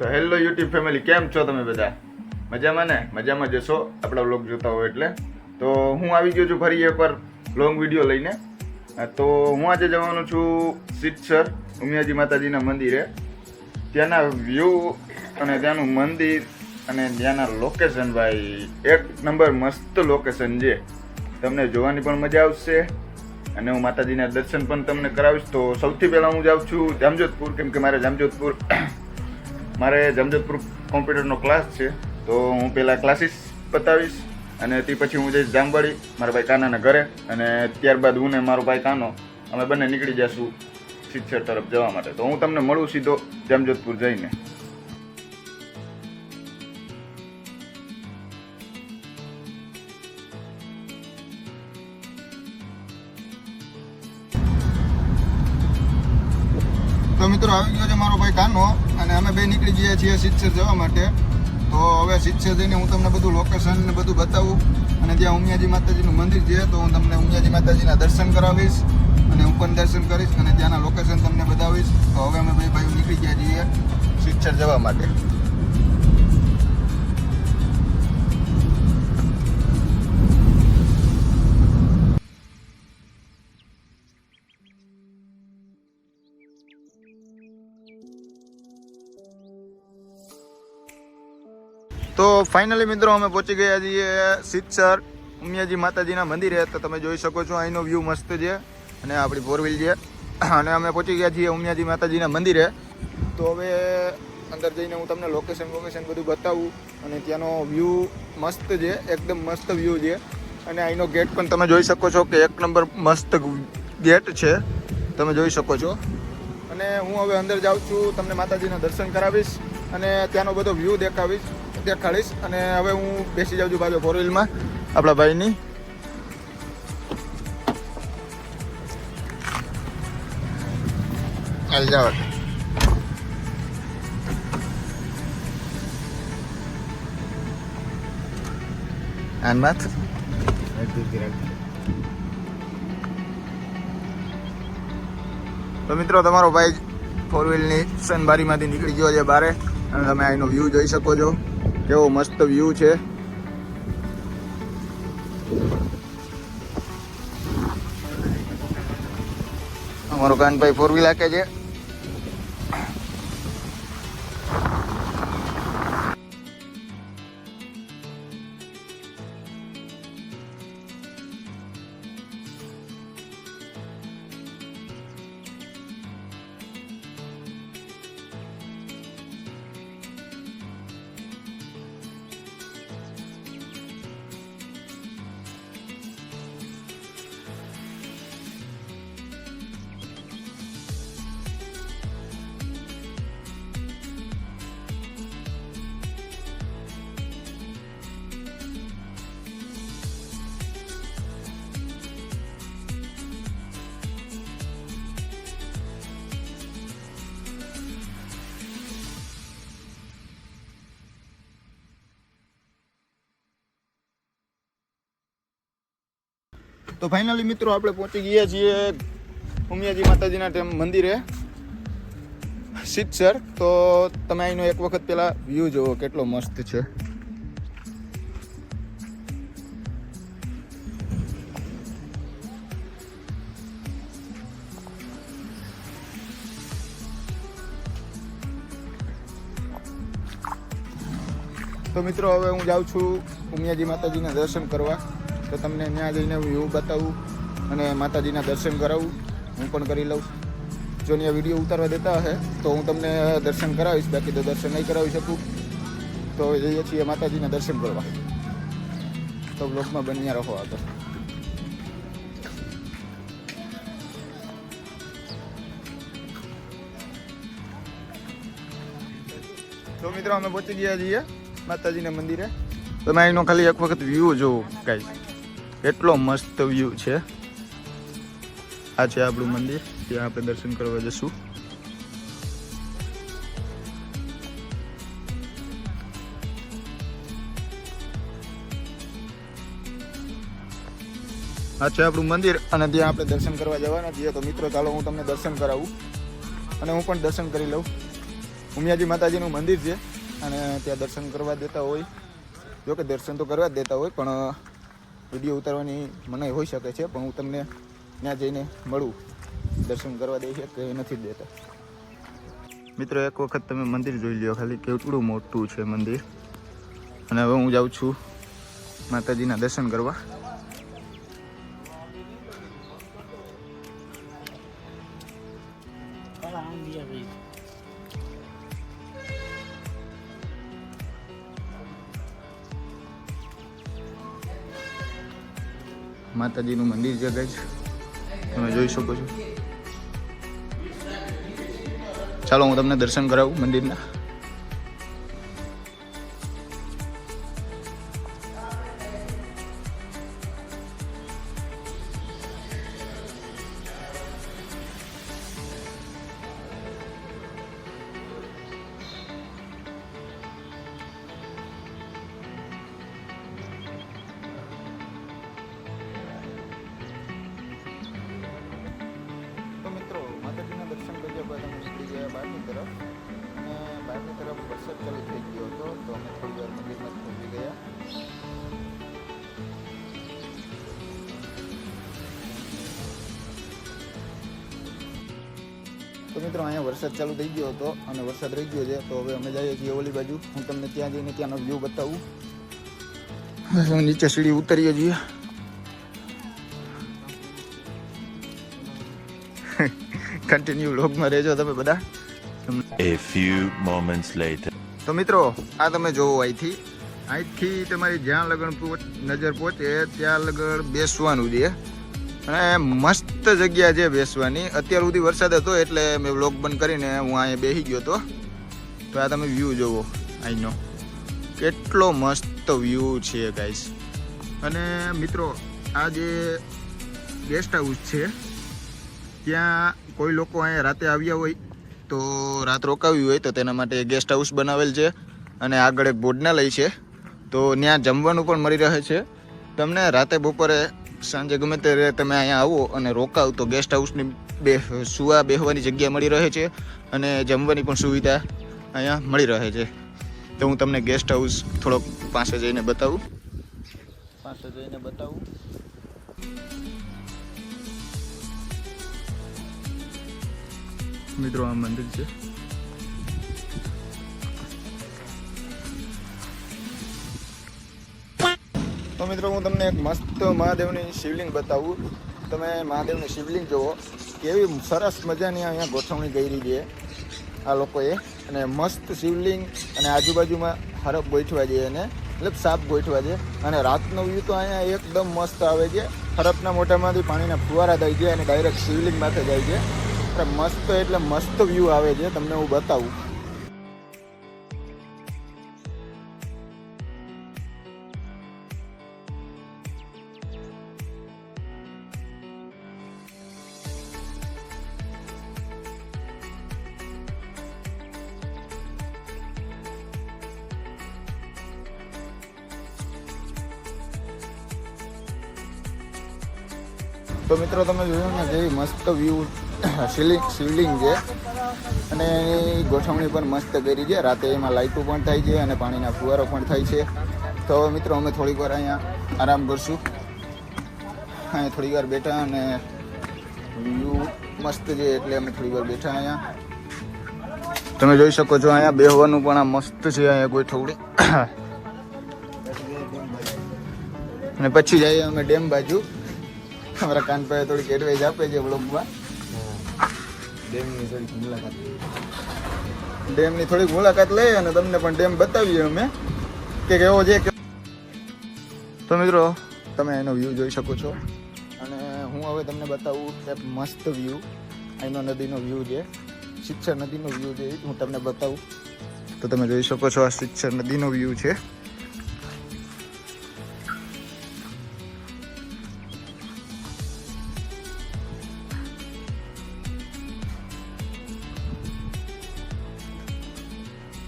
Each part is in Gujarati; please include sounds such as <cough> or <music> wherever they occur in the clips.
તો હેલો યુટ્યુબ ફેમિલી કેમ છો તમે બધા? મજામાં ને? મજામાં જશો આપણા વ્લોગ જોતા હોય એટલે. તો હું આવી ગયો છું ફરી એકવાર લોંગ વીડિયો લઈને. તો હું આજે જવાનો છું સિદ્ધસર ઉમિયાજી માતાજીના મંદિરે. ત્યાંના વ્યૂ અને ત્યાંનું મંદિર અને ત્યાંના લોકેશન ભાઈ, એક નંબર મસ્ત લોકેશન છે. તમને જોવાની પણ મજા આવશે અને હું માતાજીના દર્શન પણ તમને કરાવીશ. તો સૌથી પહેલાં હું જાઉં છું જામજોધપુર, કેમ કે મારે જામજોધપુર મારે જામજોધપુર કોમ્પ્યુટરનો ક્લાસ છે, તો હું પહેલાં ક્લાસીસ પતાવીશ અને તે પછી હું જઈશ જામવાડી, મારા ભાઈ કાનાના ઘરે અને ત્યારબાદ હું ને મારો ભાઈ કાનો, અમે બંને નીકળી જઈશું સિદ્ધસર તરફ જવા માટે. તો હું તમને મળું સીધો જામજોધપુર જઈને. મિત્રો, આવી ગયો છે મારો ભાઈ કાનો અને અમે બે નીકળી ગયા છીએ સિદ્ધસર જવા માટે. તો હવે સિદ્ધસર જઈને હું તમને બધું લોકેશન ને બધું બતાવું. અને ત્યાં ઉમિયાજી માતાજીનું મંદિર છે, તો હું તમને ઉમિયાજી માતાજીના દર્શન કરાવીશ અને હું પણ દર્શન કરીશ અને ત્યાંના લોકેશન તમને બતાવીશ. તો હવે અમે બે ભાઈ નીકળી ગયા છીએ સિદ્ધસર જવા માટે. ફાઇનલી મિત્રો અમે પહોંચી ગયા છીએ સિદ્ધસર ઉમિયાજી માતાજીના મંદિરે. તો તમે જોઈ શકો છો અહીંનો વ્યૂ મસ્ત છે અને આપણી ફોર છે. અને અમે પહોંચી ગયા છીએ ઉમિયાજી માતાજીના મંદિરે. તો હવે અંદર જઈને હું તમને લોકેશન લોકેશન બધું બતાવું અને ત્યાંનો વ્યૂ મસ્ત છે, એકદમ મસ્ત વ્યૂ છે. અને અહીંનો ગેટ પણ તમે જોઈ શકો છો કે એક નંબર મસ્ત ગેટ છે. તમે જોઈ શકો છો. અને હું હવે અંદર જાઉં છું, તમને માતાજીના દર્શન કરાવીશ અને ત્યાંનો બધો વ્યૂ દેખાવીશ. દેખાડીશ અને હવે હું બેસી જાઉં છું પાછો ફોર વ્હીલમાં આપણા ભાઈની. હાલ જાવ તો મિત્રો, તમારો ભાઈ ફોર વ્હીલની સનબારીમાંથી નીકળી ગયો છે બારે, અને તમે અહીંનો વ્યૂ જોઈ શકો છો. કેવો મસ્ત વ્યૂ છે. અમારો કાનભાઈ ફોર વ્હીલ હાકે છે. તો ફાઇનલી મિત્રો આપણે પહોંચી ગયા છીએ ઉમિયાજી માતાજીના મંદિરે. સિત્સર તો તમે અહીંનો એક વખત પહેલાં વ્યૂ જુઓ, કેટલો મસ્ત છે. તો મિત્રો, હવે હું જાઉં છું ઉમિયાજી માતાજીના દર્શન કરવા. તો તમને ત્યાં જઈને હું એવું બતાવું અને માતાજીના દર્શન કરાવું. હું પણ કરી લઉં. જો ત્યાં વીડિયો ઉતારવા દેતા હશે તો હું તમને દર્શન કરાવીશ. બાકી તો દર્શન નહીં કરાવી શકું. તો જઈએ છીએ માતાજીના દર્શન કરવા. તો બ્લોગમાં બન્યા રહો આગળ. તો મિત્રો, અમે પહોંચી ગયા છીએ માતાજીના મંદિરે. તમે અહીંનો ખાલી એક વખત વ્યૂ જોવો કાંઈ કેટલો મસ્ત વ્યૂ છે. આ છે આપણું મંદિર. ત્યાં આપણે દર્શન કરવા જશું. આ છે આપણું મંદિર અને ત્યાં આપણે દર્શન કરવા જવાના છીએ. તો મિત્રો, ચાલો હું તમને દર્શન કરાવું અને હું પણ દર્શન કરી લઉં. ઉમિયાજી માતાજીનું મંદિર છે અને ત્યાં દર્શન કરવા દેતા હોય. જો કે દર્શન તો કરવા જ દેતા હોય, પણ વીડિયો ઉતારવાની મનાઈ હોઈ શકે છે, પણ હું તમને ત્યાં જઈને મળું. દર્શન કરવા દે છે કે નથી દેતા. મિત્રો, એક વખત તમે મંદિર જોઈ લ્યો, ખાલી કેટલું મોટું છે મંદિર. અને હવે હું જાઉં છું માતાજીના દર્શન કરવા. માતાજીનું મંદિર છે ગાઈસ તમે જોઈ શકો છો. ચાલો હું તમને દર્શન કરાવું મંદિરના. તો મિત્રો અહીંયા વરસાદ ચાલુ થઈ ગયો હતો અને વરસાદ રહી ગયો છે તો હવે અમે જઈએ છીએ ઓલી બાજુ. હું તમને ત્યાં જઈને ત્યાંનો વ્યૂ બતાવું. હું નીચે સીડી ઉતરીએ છીએ. કન્ટિન્યુ લોગમાં રહેજો તમે બધા. A few moments later. તો મિત્રો આ તમે જોવો અહીંથી. અહીંથી તમારી જ્યાં લગન પહોંચ- નજર પહોંચે ત્યાં લગન બેસવાનું છે. અને મસ્ત જગ્યા છે બેસવાની. અત્યાર સુધી વરસાદ હતો એટલે મેં વ્લોગ બંધ કરીને હું અહીંયા બેસી ગયો હતો. તો આ તમે વ્યૂ જોવો. અહીંનો કેટલો મસ્ત વ્યૂ છે ગાઈસ અને મિત્રો, આ જે ગેસ્ટ હાઉસ છે, ત્યાં કોઈ લોકો અહીંયા રાતે આવ્યા હોય, તો રાત રોકાવી હોય, તો તેના માટે ગેસ્ટ હાઉસ બનાવેલ છે અને આગળ એક ભોજનાલય છે. તો ત્યાં જમવાનું પણ મળી રહે છે. તમને રાતે બપોરે સાંજે ગમે ત્યારે તમે અહીંયા આવો અને રોકાવ તો ગેસ્ટ હાઉસની બે સુવા બેહવાની જગ્યા મળી રહે છે અને જમવાની પણ સુવિધા અહીંયા મળી રહે છે. તો હું તમને ગેસ્ટ હાઉસ થોડોક પાસે જઈને બતાવું. પાસે જઈને બતાવું. મિત્રો આ મંદિર છે. તો મિત્રો હું તમને એક મસ્ત મહાદેવની શિવલિંગ બતાવું. તમે મહાદેવની શિવલિંગ જુઓ. કેવી સરસ મજાની અહીંયા ગોઠવણી કરી છે આ લોકોએ. અને મસ્ત શિવલિંગ અને આજુબાજુમાં હરફ ગોઠવા છે એને. મતલબ સાપ ગોઠવા છે. અને રાતનો વ્યૂ તો અહીંયા એકદમ મસ્ત આવે છે. હરફના મોઢામાંથી પાણીના ફુવારા થઈ જાય અને ડાયરેક્ટ શિવલિંગ માથે જાય છે. એટલે મસ્ત એટલે મસ્ત વ્યૂ આવે છે. તમને હું બતાવું. તો મિત્રો તમે જોયું ને કેવી મસ્ત વ્યૂ શિલિંગ શિવલિંગ છે. અને એની ગોઠવણી પણ મસ્ત કરી છે. રાતે એમાં લાઇટો પણ થાય છે અને પાણીના ફુવારો પણ થાય છે. તો મિત્રો અમે થોડીક વાર અહીંયા આરામ કરશું. અહીંયા થોડીક વાર બેઠા અને વ્યૂ મસ્ત છે એટલે અમે થોડી વાર બેઠા અહીંયા. તમે જોઈ શકો છો અહીંયા બેહવાનું પણ આ મસ્ત છે અહીંયા ગોઠવણી. <coughs> અને પછી જઈએ અમે ડેમ બાજુ. અમારા કાનભાઈ થોડીક એડવાઇસ આપે છે બ્લોગમાં ડેમની થોડીક મુલાકાત ડેમની થોડીક મુલાકાત લઈ અને તમને પણ ડેમ બતાવીએ અમે. કે કેવો છે તો મિત્રો તમે એનો વ્યૂ જોઈ શકો છો. અને હું હવે તમને બતાવું એક મસ્ત વ્યૂ અહીંનો નદીનો વ્યૂ છે. શિક્ષર નદીનો વ્યૂ છે હું તમને બતાવું. તો તમે જોઈ શકો છો આ શિક્ષર નદીનો વ્યૂ છે.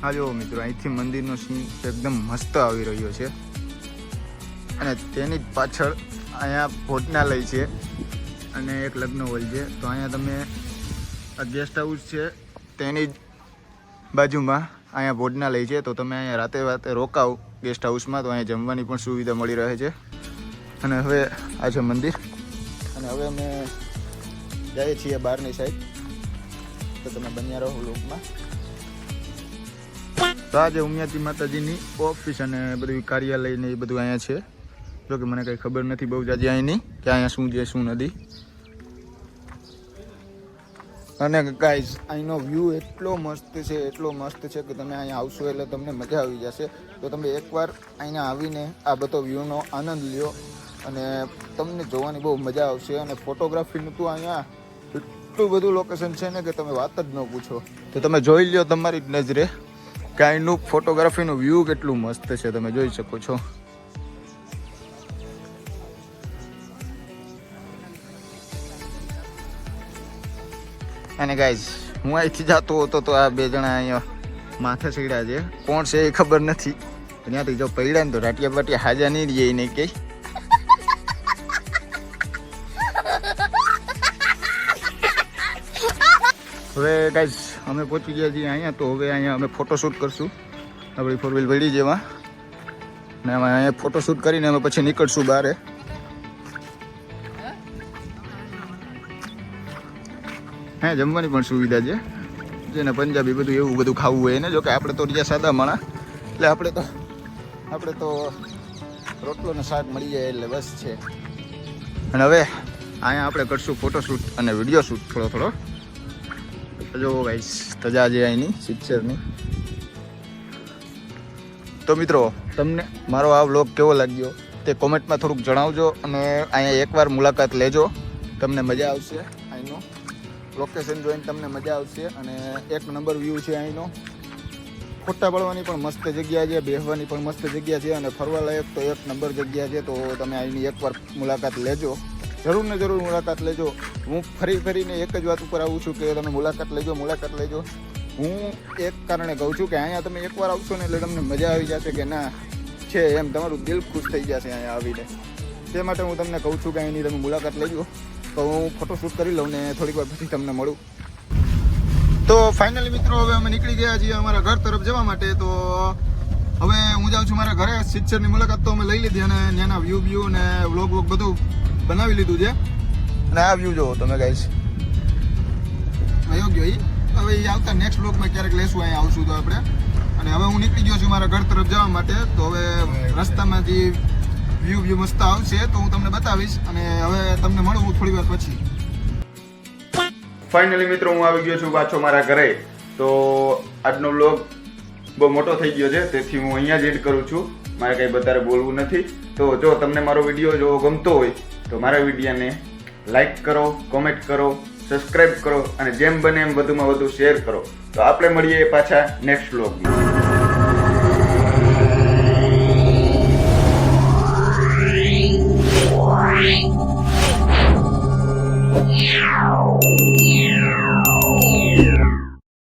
હા જો મિત્રો, અહીંથી મંદિરનો સીન એકદમ મસ્ત આવી રહ્યો છે. અને તેની જ પાછળ અહીંયા ભોજનાલય છે અને એક લગ્ન હોલ છે. તો અહીંયા તમે, આ ગેસ્ટ હાઉસ છે, તેની જ બાજુમાં અહીંયા ભોજનાલય છે. તો તમે અહીંયા રાતે રાતે રોકાવ ગેસ્ટ હાઉસમાં તો અહીંયા જમવાની પણ સુવિધા મળી રહે છે. અને હવે આ છે મંદિર. અને હવે અમે જઈએ છીએ બહારની સાઈડ તો તમે બન્યા રહો લોકમાં તો આજે ઉમિયાતી માતાજીની ઓફિસ અને બધું કાર્યાલય ને એ બધું અહીંયા છે. જો કે મને કંઈ ખબર નથી બહુ જાજી અહીંની કે અહીંયા શું છે, શું નથી. અને ગાઈઝ અહીંનો વ્યૂ એટલો મસ્ત છે, એટલો મસ્ત છે કે તમે અહીંયા આવશો એટલે તમને મજા આવી જશે. તો તમે એકવાર અહીંયા આવીને આ બધો વ્યૂનો આનંદ લ્યો અને તમને જોવાની બહુ મજા આવશે. અને ફોટોગ્રાફીનું તો અહીંયા એટલું બધું લોકેશન છે ને કે તમે વાત જ ન પૂછો. તો તમે જોઈ લ્યો તમારી જ નજરે. કે અહીંનું ફોટોગ્રાફીનું વ્યૂ કેટલું મસ્ત છે તમે જોઈ શકો છો. અને ગાઈઝ હું અહીંથી જતો હતો તો આ બે જણા અહીંયા માથે સીડ્યા છે. કોણ છે એ ખબર નથી. ત્યાંથી જો પડ્યા ને તો રાટિયા બાટિયા હાજા નહીં રહીએ નહીં કે. <laughs> હવે ગાઈઝ અમે પહોંચી ગયા છીએ અહીંયા, તો હવે અહીંયા અમે ફોટોશૂટ કરશું. આપણી ફોર વ્હીલ વળી જેમાં ને અમે અહીંયા ફોટોશૂટ કરીને અમે પછી નીકળશું બહાર હે, જમવાની પણ સુવિધા છે. જેને પંજાબી બધું એવું બધું ખાવું હોય એને. જો કે આપણે તો રીજા સાદા માણા. એટલે આપણે તો આપણે તો રોટલો ને શાક મળી જાય એટલે બસ છે. અને હવે અહીંયા આપણે કરશું ફોટોશૂટ અને વીડિયો શૂટ થોડો થોડો. જો ગાઈસ તજા છે અહીંની સિક્સરની તો મિત્રો, તમને મારો આ વ્લોગ કેવો લાગ્યો તે કોમેન્ટમાં થોડુંક જણાવજો અને અહીંયા એકવાર મુલાકાત લેજો. તમને મજા આવશે અહીંનો લોકેશન જોઈને તમને મજા આવશે અને એક નંબર વ્યૂ છે અહીંનો ફોટા પાડવાની પણ મસ્ત જગ્યા છે બેસવાની પણ મસ્ત જગ્યા છે અને ફરવા લાયક તો એક નંબર જગ્યા છે, તો તમે અહીંની એકવાર મુલાકાત લેજો. જરૂર ને જરૂર મુલાકાત લેજો. હું ફરી ફરીને એક જ વાત ઉપર આવું છું કે તમે મુલાકાત લેજો મુલાકાત લેજો. હું એક કારણે કહું છું કે અહીંયા તમે એકવાર આવશો ને એટલે તમને મજા આવી જશે કે ના, છે એમ તમારું દિલ ખુશ થઈ જશે અહીંયા આવીને. તે માટે હું તમને કહું છું કે અહીંની તમે મુલાકાત લેજો. તો હું ફોટોશૂટ કરી લઉં ને થોડીક વાર પછી તમને મળું. તો ફાઇનલી મિત્રો, હવે અમે નીકળી ગયા છીએ અમારા ઘર તરફ જવા માટે. તો હવે હું જાઉં છું મારા ઘરે. સિત્સરની મુલાકાત તો અમે લઈ લીધી અને ત્યાંના વ્યૂ વ્યૂ અને વ્લોગ વ્લોગ બધું. બનાવી લીધું છે. અને આ વ્યૂ જુઓ તમે ગાઈશ અયોગ્ય એ હવે એ આવતા નેક્સ્ટ બ્લોકમાં ક્યારેક લેશું અહીંયા આવશું તો આપણે. અને હવે હું નીકળી ગયો છું મારા ઘર તરફ જવા માટે તો હવે રસ્તામાં જે વ્યૂ વ્યૂ મસ્ત આવશે તો હું તમને બતાવીશ અને હવે તમને મળું હું થોડી વાર પછી. ફાઇનલી મિત્રો હું આવી ગયો છું પાછો મારા ઘરે. તો આજનો બ્લોગ બહુ મોટો થઈ ગયો છે તેથી હું અહીંયા જ એડ કરું છું. મારે કંઈ વધારે બોલવું નથી. તો જો તમને મારો વીડિયો જો ગમતો હોય, તો મારા વિડીયાને લાઈક કરો કોમેન્ટ કરો સબસ્ક્રાઈબ કરો અને જેમ બને એમ વધુમાં વધુ શેર કરો. તો આપણે મળીએ પાછા નેક્સ્ટ બ્લોગમાં Yeah.